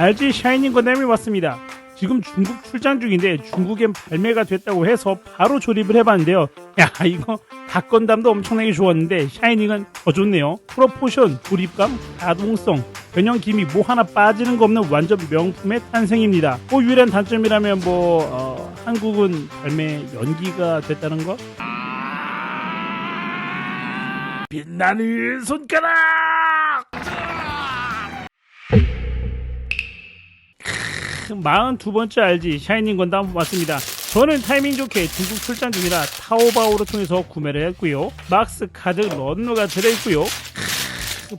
LG 샤이닝 건담이 왔습니다. 지금 중국 출장 중인데 중국엔 발매가 됐다고 해서 바로 조립을 해봤는데요. 야 이거 닭건담도 엄청나게 좋았는데 샤이닝은 더 좋네요. 프로포션, 조립감, 가동성, 변형 기미 뭐 하나 빠지는 거 없는 완전 명품의 탄생입니다. 뭐 유일한 단점이라면 뭐 어, 한국은 발매 연기가 됐다는 거? 빛나는 손가락! 42번째 알지 샤이닝 건담 왔습니다. 저는 타이밍 좋게 중국 출장 중이라 타오바오를 통해서 구매를 했고요. 막스 카드 런너가 들어있고요.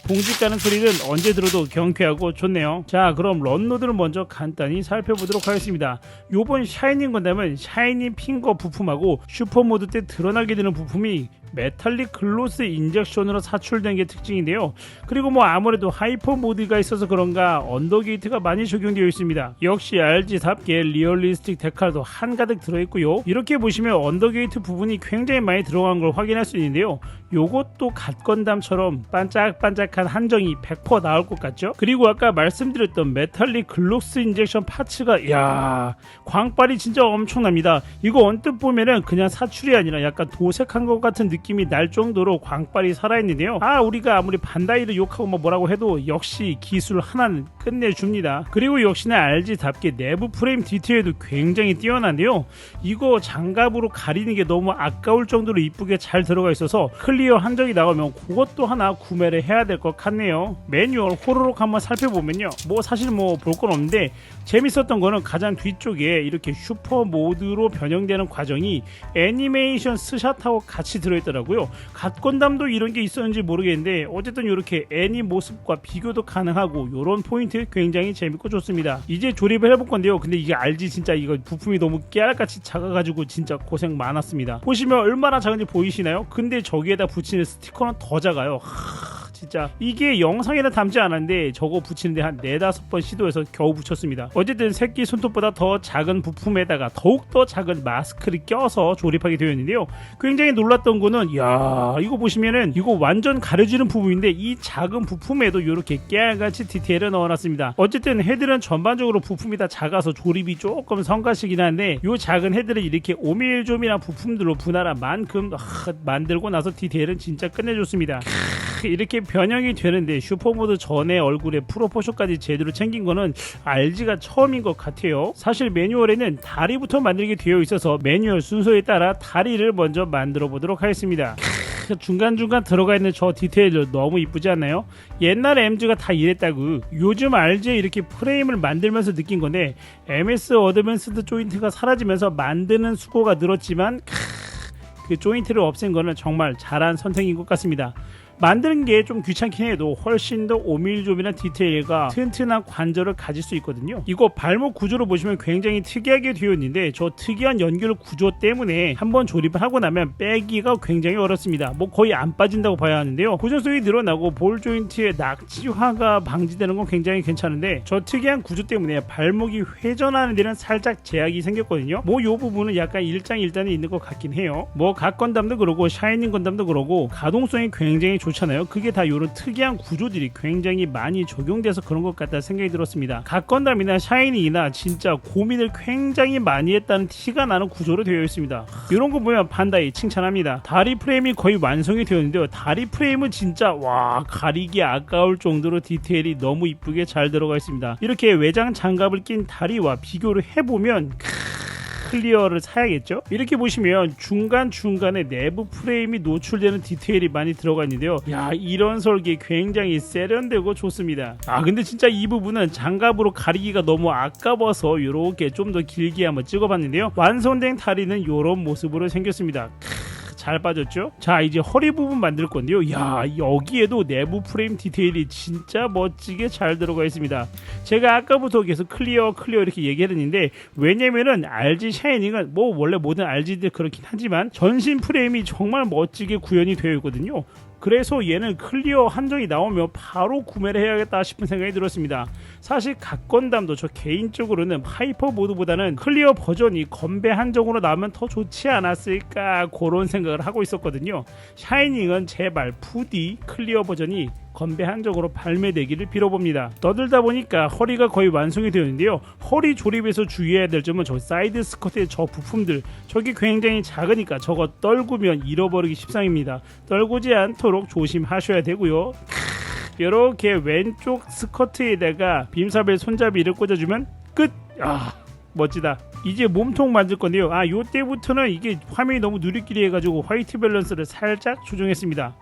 봉지 까는 소리는 언제 들어도 경쾌하고 좋네요. 자, 그럼 런노드를 먼저 간단히 살펴보도록 하겠습니다. 요번 샤이닝 건담은 샤이닝 핑거 부품하고 슈퍼모드 때 드러나게 되는 부품이 메탈릭 글로스 인젝션으로 사출된 게 특징인데요. 그리고 뭐 아무래도 하이퍼 모드가 있어서 그런가 언더게이트가 많이 적용되어 있습니다. 역시 RG답게 리얼리스틱 데칼도 한가득 들어있고요. 이렇게 보시면 언더게이트 부분이 굉장히 많이 들어간 걸 확인할 수 있는데요. 요것도 갓건담처럼 반짝반짝한 한정이 100% 나올 것 같죠? 그리고 아까 말씀드렸던 메탈릭 글로스 인젝션 파츠가 야 광빨이 진짜 엄청납니다. 이거 언뜻 보면은 그냥 사출이 아니라 약간 도색한 것 같은 느낌 이 날 정도로 광빨이 살아있는데요. 아 우리가 아무리 반다이를 욕하고 뭐 뭐라고 해도 역시 기술 하나는 끝내줍니다. 그리고 역시나 RG답게 내부 프레임 디테일도 굉장히 뛰어난데요. 이거 장갑으로 가리는 게 너무 아까울 정도로 이쁘게 잘 들어가 있어서 클리어 한정이 나오면 그것도 하나 구매를 해야 될 것 같네요. 매뉴얼 호로록 한번 살펴보면요. 뭐 사실 뭐 볼 건 없는데 재밌었던 거는 가장 뒤쪽에 이렇게 슈퍼 모드로 변형되는 과정이 애니메이션 스샷하고 같이 들어있 더라고요. 갓건담도 이런 게 있었는지 모르겠는데 어쨌든 이렇게 애니 모습과 비교도 가능하고 이런 포인트 굉장히 재밌고 좋습니다. 이제 조립을 해볼 건데요. 근데 이게 알지 진짜 이거 부품이 너무 깨알같이 작아가지고 진짜 고생 많았습니다. 보시면 얼마나 작은지 보이시나요? 근데 저기에다 붙이는 스티커는 더 작아요. 하... 진짜 이게 영상에는 담지 않았는데 저거 붙이는데 한 네다섯 번 시도해서 겨우 붙였습니다. 어쨌든 새끼 손톱보다 더 작은 부품에다가 더욱더 작은 마스크를 껴서 조립하게 되었는데요. 굉장히 놀랐던 거는 야 이거 보시면은 이거 완전 가려지는 부분인데 이 작은 부품에도 이렇게 깨알같이 디테일을 넣어놨습니다. 어쨌든 헤드는 전반적으로 부품이 다 작아서 조립이 조금 성가시긴 한데 이 작은 헤드를 이렇게 오밀조밀한 부품들로 분할한 만큼 아, 만들고 나서 디테일은 진짜 끝내줬습니다. 이렇게 변형이 되는데 슈퍼모드 전에 얼굴에 프로포션까지 제대로 챙긴 거는 RG가 처음인 것 같아요. 사실 매뉴얼에는 다리부터 만들게 되어 있어서 매뉴얼 순서에 따라 다리를 먼저 만들어 보도록 하겠습니다. 중간중간 들어가 있는 저 디테일도 너무 이쁘지 않나요? 옛날에 MG가 다 이랬다고 요즘 RG에 이렇게 프레임을 만들면서 느낀 건데 MS 어드밴스드 조인트가 사라지면서 만드는 수고가 늘었지만 그 조인트를 없앤 거는 정말 잘한 선택인 것 같습니다. 만드는 게 좀 귀찮긴 해도 훨씬 더 오밀조밀한 디테일과 튼튼한 관절을 가질 수 있거든요. 이거 발목 구조를 보시면 굉장히 특이하게 되어 있는데 저 특이한 연결 구조 때문에 한번 조립을 하고 나면 빼기가 굉장히 어렵습니다. 뭐 거의 안 빠진다고 봐야 하는데요. 고정성이 늘어나고 볼 조인트의 낙지화가 방지되는 건 굉장히 괜찮은데 저 특이한 구조 때문에 발목이 회전하는 데는 살짝 제약이 생겼거든요. 뭐 요 부분은 약간 일장일단이 있는 것 같긴 해요. 뭐 각 건담도 그러고 샤이닝 건담도 그러고 가동성이 굉장히 좋 좋잖아요. 그게 다 이런 특이한 구조들이 굉장히 많이 적용돼서 그런 것 같다 생각이 들었습니다. 각 건담이나 샤이닝이나 진짜 고민을 굉장히 많이 했다는 티가 나는 구조로 되어 있습니다. 이런 거 보면 판다이 칭찬합니다. 다리 프레임이 거의 완성이 되었는데요. 다리 프레임은 진짜 와 가리기 아까울 정도로 디테일이 너무 이쁘게 잘 들어가 있습니다. 이렇게 외장 장갑을 낀 다리와 비교를 해보면 클리어를 사야겠죠? 이렇게 보시면 중간중간에 내부 프레임이 노출되는 디테일이 많이 들어가 있는데요. 야, 이런 설계 굉장히 세련되고 좋습니다. 아, 근데 진짜 이 부분은 장갑으로 가리기가 너무 아까워서 이렇게 좀 더 길게 한번 찍어봤는데요. 완성된 다리는 이런 모습으로 생겼습니다. 잘 빠졌죠? 자 이제 허리 부분 만들 건데요. 야 여기에도 내부 프레임 디테일이 진짜 멋지게 잘 들어가 있습니다. 제가 아까부터 계속 클리어 클리어 이렇게 얘기했는데 왜냐면은 RG 샤이닝은 뭐 원래 모든 RG들 그렇긴 하지만 전신 프레임이 정말 멋지게 구현이 되어 있거든요. 그래서 얘는 클리어 한정이 나오면 바로 구매를 해야겠다 싶은 생각이 들었습니다. 사실 각 건담도 저 개인적으로는 하이퍼 모드보다는 클리어 버전이 건배 한정으로 나오면 더 좋지 않았을까 그런 생각을 하고 있었거든요. 샤이닝은 제발 푸디 클리어 버전이 건배 한적으로 발매되기를 빌어봅니다. 떠들다 보니까 허리가 거의 완성이 되었는데요. 허리 조립에서 주의해야 될 점은 저 사이드 스커트의 저 부품들 저게 굉장히 작으니까 저거 떨구면 잃어버리기 십상입니다. 떨구지 않도록 조심하셔야 되고요. 이렇게 왼쪽 스커트에다가 빔사벨 손잡이를 꽂아주면 끝. 아 멋지다. 이제 몸통 만들 건데요. 아 요때부터는 이게 화면이 너무 누리끼리 해가지고 화이트 밸런스를 살짝 조정했습니다.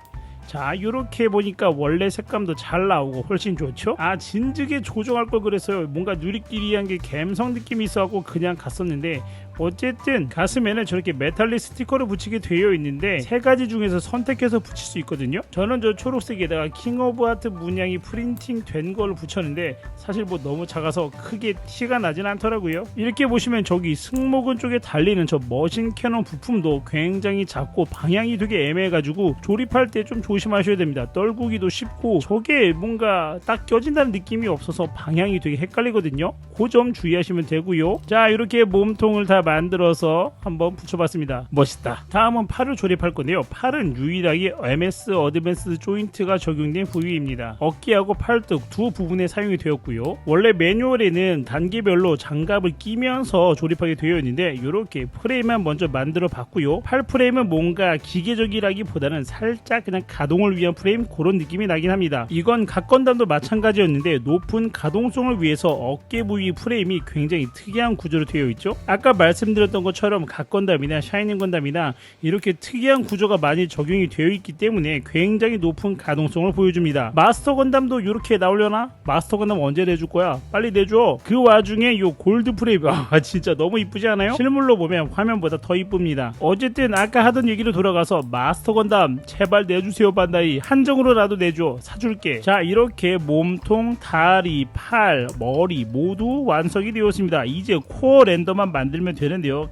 자 이렇게 보니까 원래 색감도 잘 나오고 훨씬 좋죠? 아 진즉에 조정할 걸 그랬어요. 뭔가 누리끼리한 게 감성 느낌이 있어갖고 그냥 갔었는데 어쨌든 가슴에는 저렇게 메탈릭 스티커를 붙이게 되어 있는데 세 가지 중에서 선택해서 붙일 수 있거든요. 저는 저 초록색에다가 킹 오브 하트 문양이 프린팅 된 걸 붙였는데 사실 뭐 너무 작아서 크게 티가 나진 않더라고요. 이렇게 보시면 저기 승모근 쪽에 달리는 저 머신 캐논 부품도 굉장히 작고 방향이 되게 애매해가지고 조립할 때 좀 조심 하셔야 됩니다. 떨구기도 쉽고 저게 뭔가 딱 껴진다는 느낌이 없어서 방향이 되게 헷갈리거든요. 그 점 주의하시면 되고요. 자 이렇게 몸통을 다 만들어서 한번 붙여봤습니다. 멋있다. 다음은 팔을 조립할 건데요. 팔은 유일하게 MS 어드밴스 조인트가 적용된 부위입니다. 어깨하고 팔뚝 두 부분에 사용이 되었고요. 원래 매뉴얼에는 단계별로 장갑을 끼면서 조립하게 되어 있는데 이렇게 프레임만 먼저 만들어 봤고요. 팔 프레임은 뭔가 기계적이라기보다는 살짝 그냥 가 동을 위한 프레임 그런 느낌이 나긴 합니다. 이건 각 건담도 마찬가지였는데 높은 가동성을 위해서 어깨 부위 프레임이 굉장히 특이한 구조로 되어 있죠? 아까 말씀드렸던 것처럼 각 건담이나 샤이닝 건담이나 이렇게 특이한 구조가 많이 적용이 되어 있기 때문에 굉장히 높은 가동성을 보여줍니다. 마스터 건담도 이렇게 나오려나? 마스터 건담 언제 내줄 거야? 빨리 내줘. 그 와중에 요 골드 프레임. 아 진짜 너무 이쁘지 않아요? 실물로 보면 화면보다 더 이쁩니다. 어쨌든 아까 하던 얘기로 돌아가서 마스터 건담 제발 내주세요 반다이 한정으로라도 내줘. 사줄게. 자 이렇게 몸통 다리 팔 머리 모두 완성이 되었습니다. 이제 코어 랜더만 만들면 되는데요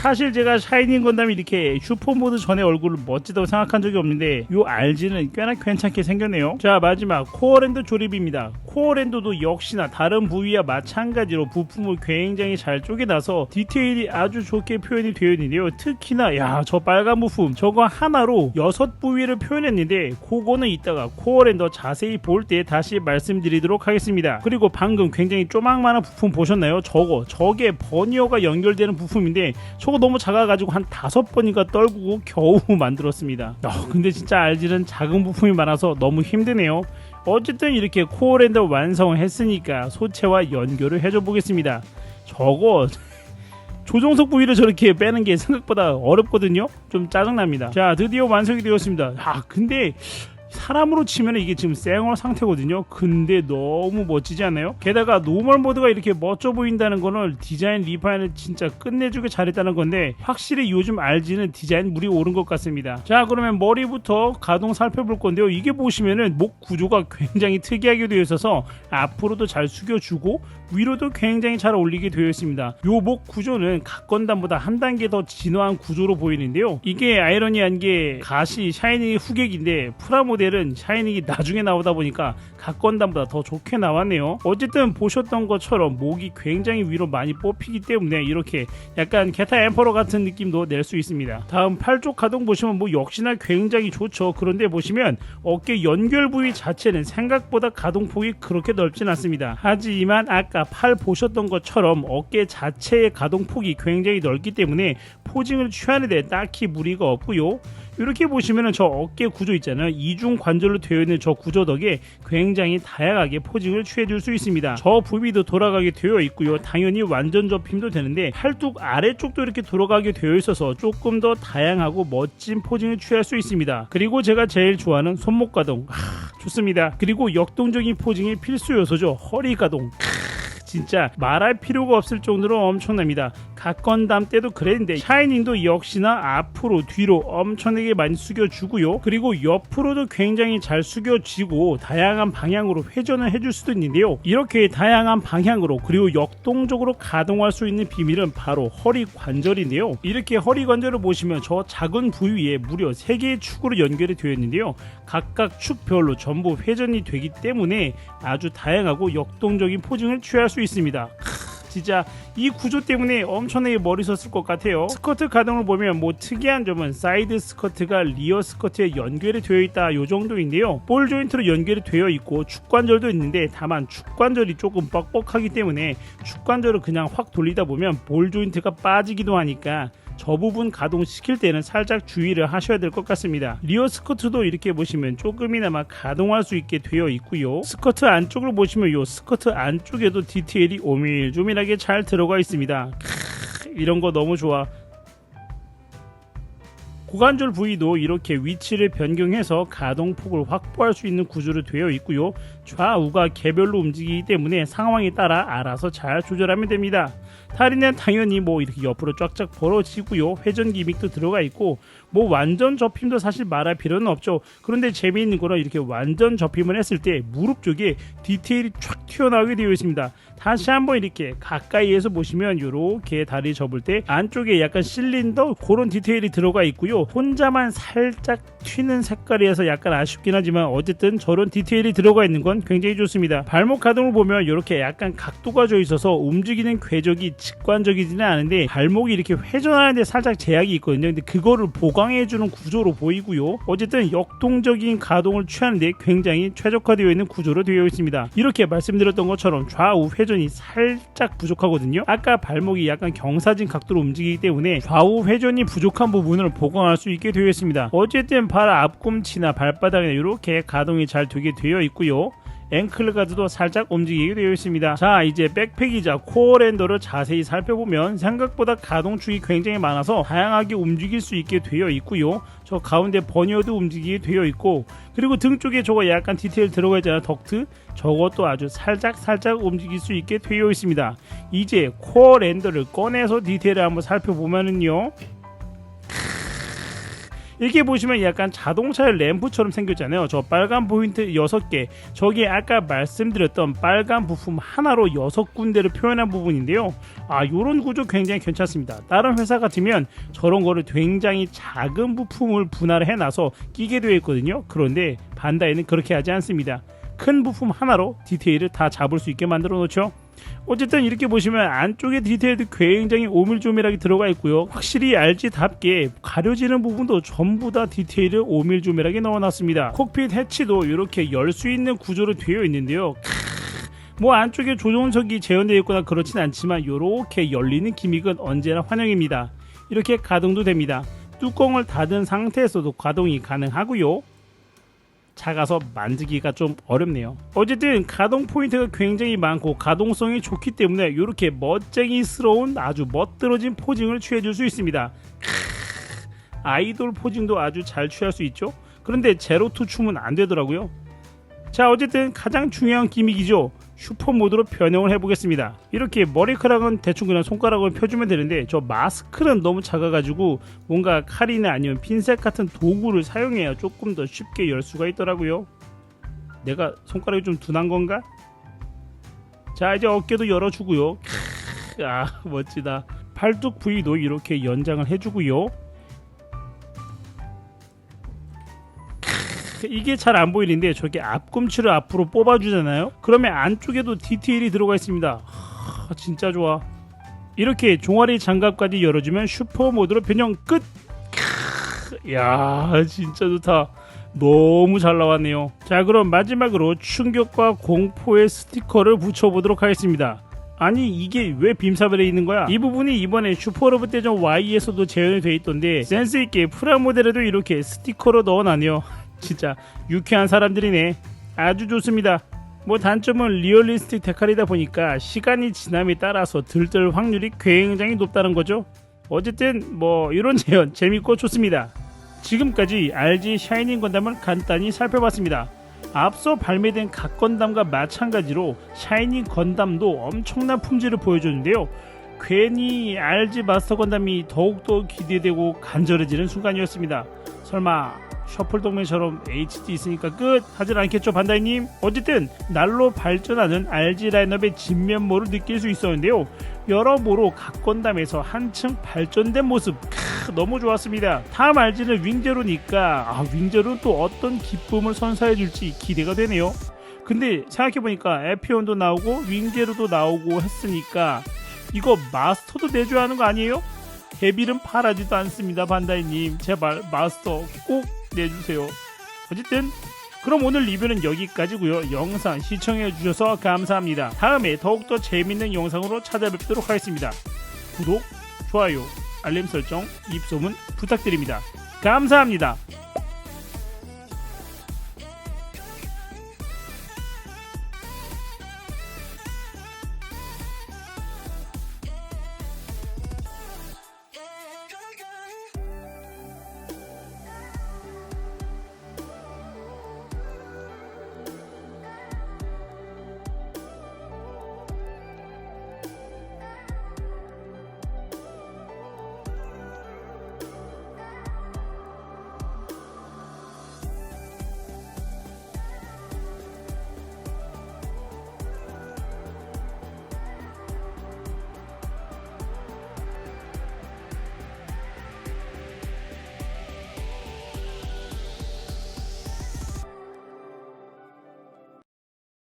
사실 제가 샤이닝 건담이 이렇게 슈퍼모드 전에 얼굴을 멋지다고 생각한 적이 없는데 요 RG는 꽤나 괜찮게 생겼네요. 자 마지막. 코어랜드 조립입니다. 코어랜드도 역시나 다른 부위와 마찬가지로 부품을 굉장히 잘 쪼개놔서 디테일이 아주 좋게 표현이 되어 있는데요. 특히나 야 저 빨간 부품. 저거 하나로 여섯 부위를 표현했는데 그거는 이따가 코어랜더 자세히 볼 때 다시 말씀드리도록 하겠습니다. 그리고 방금 굉장히 쪼망만한 부품 보셨나요? 저거. 저게 버니어가 연결되는 부품인데 저거 너무 작아가지고 한 다섯 번인가 떨구고 겨우 만들었습니다. 아, 근데 진짜 알지는 작은 부품이 많아서 너무 힘드네요. 어쨌든 이렇게 코어랜더 완성을 했으니까 소체와 연결을 해줘 보겠습니다. 저거 조종석 부위를 저렇게 빼는 게 생각보다 어렵거든요. 좀 짜증납니다. 자, 드디어 완성이 되었습니다. 아, 근데 사람으로 치면 이게 지금 쌩얼 상태거든요. 근데 너무 멋지지 않아요? 게다가 노멀 모드가 이렇게 멋져 보인다는 거는 디자인 리파인을 진짜 끝내주게 잘했다는 건데 확실히 요즘 RG는 디자인 물이 오른 것 같습니다. 자 그러면 머리부터 가동 살펴볼 건데요. 이게 보시면은 목 구조가 굉장히 특이하게 되어 있어서 앞으로도 잘 숙여주고 위로도 굉장히 잘 올리게 되어 있습니다. 요 목 구조는 각 건담보다 한 단계 더 진화한 구조로 보이는데요. 이게 아이러니한 게 가시 샤이닝의 후객인데 프라모 모델은 샤이닝이 나중에 나오다 보니까 각 건담보다 더 좋게 나왔네요. 어쨌든 보셨던 것처럼 목이 굉장히 위로 많이 뽑히기 때문에 이렇게 약간 게타 엠퍼러 같은 느낌도 낼 수 있습니다. 다음 팔쪽 가동 보시면 뭐 역시나 굉장히 좋죠. 그런데 보시면 어깨 연결 부위 자체는 생각보다 가동폭이 그렇게 넓진 않습니다. 하지만 아까 팔 보셨던 것처럼 어깨 자체의 가동폭이 굉장히 넓기 때문에 포징을 취하는 데 딱히 무리가 없고요. 이렇게 보시면은 저 어깨 구조 있잖아요. 이중 관절로 되어 있는 저 구조 덕에 굉장히 다양하게 포징을 취해줄 수 있습니다. 저 부위도 돌아가게 되어 있고요. 당연히 완전 접힘도 되는데 팔뚝 아래쪽도 이렇게 돌아가게 되어 있어서 조금 더 다양하고 멋진 포징을 취할 수 있습니다. 그리고 제가 제일 좋아하는 손목 가동. 하, 좋습니다. 그리고 역동적인 포징이 필수 요소죠. 허리 가동. 진짜 말할 필요가 없을 정도로 엄청납니다. 각 건담 때도 그랬는데 샤이닝도 역시나 앞으로 뒤로 엄청나게 많이 숙여주고요. 그리고 옆으로도 굉장히 잘 숙여지고 다양한 방향으로 회전을 해줄 수도 있는데요. 이렇게 다양한 방향으로 그리고 역동적으로 가동할 수 있는 비밀은 바로 허리 관절인데요. 이렇게 허리 관절을 보시면 저 작은 부위에 무려 3개의 축으로 연결이 되어 있는데요. 각각 축별로 전부 회전이 되기 때문에 아주 다양하고 역동적인 포징을 취할 수 있습니다. 진짜 이 구조 때문에 엄청나게 머리 썼을 것 같아요. 스커트 가동을 보면 뭐 특이한 점은 사이드 스커트가 리어 스커트에 연결이 되어 있다 요 정도인데요. 볼 조인트로 연결이 되어 있고 축관절도 있는데 다만 축관절이 조금 뻑뻑하기 때문에 축관절을 그냥 확 돌리다 보면 볼 조인트가 빠지기도 하니까 저 부분 가동시킬 때는 살짝 주의를 하셔야 될 것 같습니다. 리어 스커트도 이렇게 보시면 조금이나마 가동할 수 있게 되어 있고요. 스커트 안쪽을 보시면 이 스커트 안쪽에도 디테일이 오밀조밀하게 잘 들어가 있습니다. 크, 이런 거 너무 좋아. 고관절 부위도 이렇게 위치를 변경해서 가동폭을 확보할 수 있는 구조로 되어 있고요. 좌우가 개별로 움직이기 때문에 상황에 따라 알아서 잘 조절하면 됩니다. 다리는 당연히 뭐 이렇게 옆으로 쫙쫙 벌어지고요. 회전 기믹도 들어가 있고 뭐 완전 접힘도 사실 말할 필요는 없죠. 그런데 재미있는 거는 이렇게 완전 접힘을 했을 때 무릎 쪽에 디테일이 쫙 튀어나오게 되어 있습니다. 다시 한번 이렇게 가까이에서 보시면 이렇게 다리 접을 때 안쪽에 약간 실린더 그런 디테일이 들어가 있고요. 혼자만 살짝 튀는 색깔이어서 약간 아쉽긴 하지만 어쨌든 저런 디테일이 들어가 있는 건 굉장히 좋습니다. 발목 가동을 보면 이렇게 약간 각도가 져 있어서 움직이는 궤적이 직관적이지는 않은데 발목이 이렇게 회전하는데 살짝 제약이 있거든요. 근데 그거를 보 강해주는 구조로 보이고요. 어쨌든 역동적인 가동을 취하는데 굉장히 최적화되어 있는 구조로 되어 있습니다. 이렇게 말씀드렸던 것처럼 좌우 회전이 살짝 부족하거든요. 아까 발목이 약간 경사진 각도로 움직이기 때문에 좌우 회전이 부족한 부분을 보강할 수 있게 되어 있습니다. 어쨌든 발 앞꿈치나 발바닥에 이렇게 가동이 잘 되게 되어 있고요. 앵클 가드도 살짝 움직이게 되어 있습니다. 자 이제 백팩이자 코어 랜더를 자세히 살펴보면 생각보다 가동축이 굉장히 많아서 다양하게 움직일 수 있게 되어 있고요. 저 가운데 버니어도 움직이게 되어 있고 그리고 등 쪽에 저거 약간 디테일 들어가 있잖아요. 덕트 저것도 아주 살짝 살짝 움직일 수 있게 되어 있습니다. 이제 코어 랜더를 꺼내서 디테일을 한번 살펴보면은요. 이렇게 보시면 약간 자동차 램프처럼 생겼잖아요. 저 빨간 포인트 6개. 저게 아까 말씀드렸던 빨간 부품 하나로 6군데를 표현한 부분인데요. 아, 요런 구조 굉장히 괜찮습니다. 다른 회사 같으면 저런 거를 굉장히 작은 부품을 분할해 놔서 끼게 되어 있거든요. 그런데 반다이는 그렇게 하지 않습니다. 큰 부품 하나로 디테일을 다 잡을 수 있게 만들어 놓죠. 어쨌든 이렇게 보시면 안쪽에 디테일도 굉장히 오밀조밀하게 들어가 있고요. 확실히 RG답게 가려지는 부분도 전부 다 디테일을 오밀조밀하게 넣어놨습니다. 콕핏 해치도 이렇게 열 수 있는 구조로 되어 있는데요. 뭐 안쪽에 조종석이 재현되어 있거나 그렇진 않지만 이렇게 열리는 기믹은 언제나 환영입니다. 이렇게 가동도 됩니다. 뚜껑을 닫은 상태에서도 가동이 가능하고요. 작아서 만지기가 좀 어렵네요. 어쨌든 가동 포인트가 굉장히 많고 가동성이 좋기 때문에 이렇게 멋쟁이스러운 아주 멋들어진 포징을 취해줄 수 있습니다. 크으, 아이돌 포징도 아주 잘 취할 수 있죠. 그런데 제로투 춤은 안 되더라고요. 자 어쨌든 가장 중요한 기믹이죠. 슈퍼 모드로 변형을 해보겠습니다. 이렇게 머리카락은 대충 그냥 손가락을 펴주면 되는데 저 마스크는 너무 작아가지고 뭔가 칼이나 아니면 핀셋 같은 도구를 사용해야 조금 더 쉽게 열 수가 있더라고요. 내가 손가락이 좀 둔한 건가? 자 이제 어깨도 열어주고요. 크, 아 멋지다. 팔뚝 부위도 이렇게 연장을 해주고요. 이게 잘 안 보이는데 저게 앞꿈치를 앞으로 뽑아주잖아요. 그러면 안쪽에도 디테일이 들어가 있습니다. 하, 진짜 좋아. 이렇게 종아리 장갑까지 열어주면 슈퍼 모드로 변형 끝. 크, 야 진짜 좋다. 너무 잘 나왔네요. 자 그럼 마지막으로 충격과 공포의 스티커를 붙여보도록 하겠습니다. 아니 이게 왜 빔사벨에 있는 거야? 이 부분이 이번에 슈퍼로봇 대전 Y에서도 재현이 돼 있던데 센스 있게 프라모델에도 이렇게 스티커로 넣어놨네요. 진짜 유쾌한 사람들이네. 아주 좋습니다. 뭐 단점은 리얼리스틱 데칼이다 보니까 시간이 지남에 따라서 들들 확률이 굉장히 높다는 거죠. 어쨌든 뭐 이런 재현 재밌고 좋습니다. 지금까지 RG 샤이닝 건담을 간단히 살펴봤습니다. 앞서 발매된 각 건담과 마찬가지로 샤이닝 건담도 엄청난 품질을 보여줬는데요. 괜히 RG 마스터 건담이 더욱더 기대되고 간절해지는 순간이었습니다. 설마 셔플 동맹처럼 HD 있으니까 끝 하진 않겠죠 반다이님? 어쨌든 날로 발전하는 RG 라인업의 진면모를 느낄 수 있었는데요. 여러모로 각 건담에서 한층 발전된 모습. 크, 너무 좋았습니다. 다음 RG는 윙제로니까 아, 윙제로는 또 어떤 기쁨을 선사해 줄지 기대가 되네요. 근데 생각해보니까 에피온도 나오고 윙제로도 나오고 했으니까 이거 마스터도 내줘야 하는 거 아니에요? 헤빌은 팔아지도 않습니다 반다이님. 제발 마스터 꼭 내주세요. 어쨌든 그럼 오늘 리뷰는 여기까지고요. 영상 시청해 주셔서 감사합니다. 다음에 더욱더 재밌는 영상으로 찾아뵙도록 하겠습니다. 구독, 좋아요, 알림 설정, 입소문 부탁드립니다. 감사합니다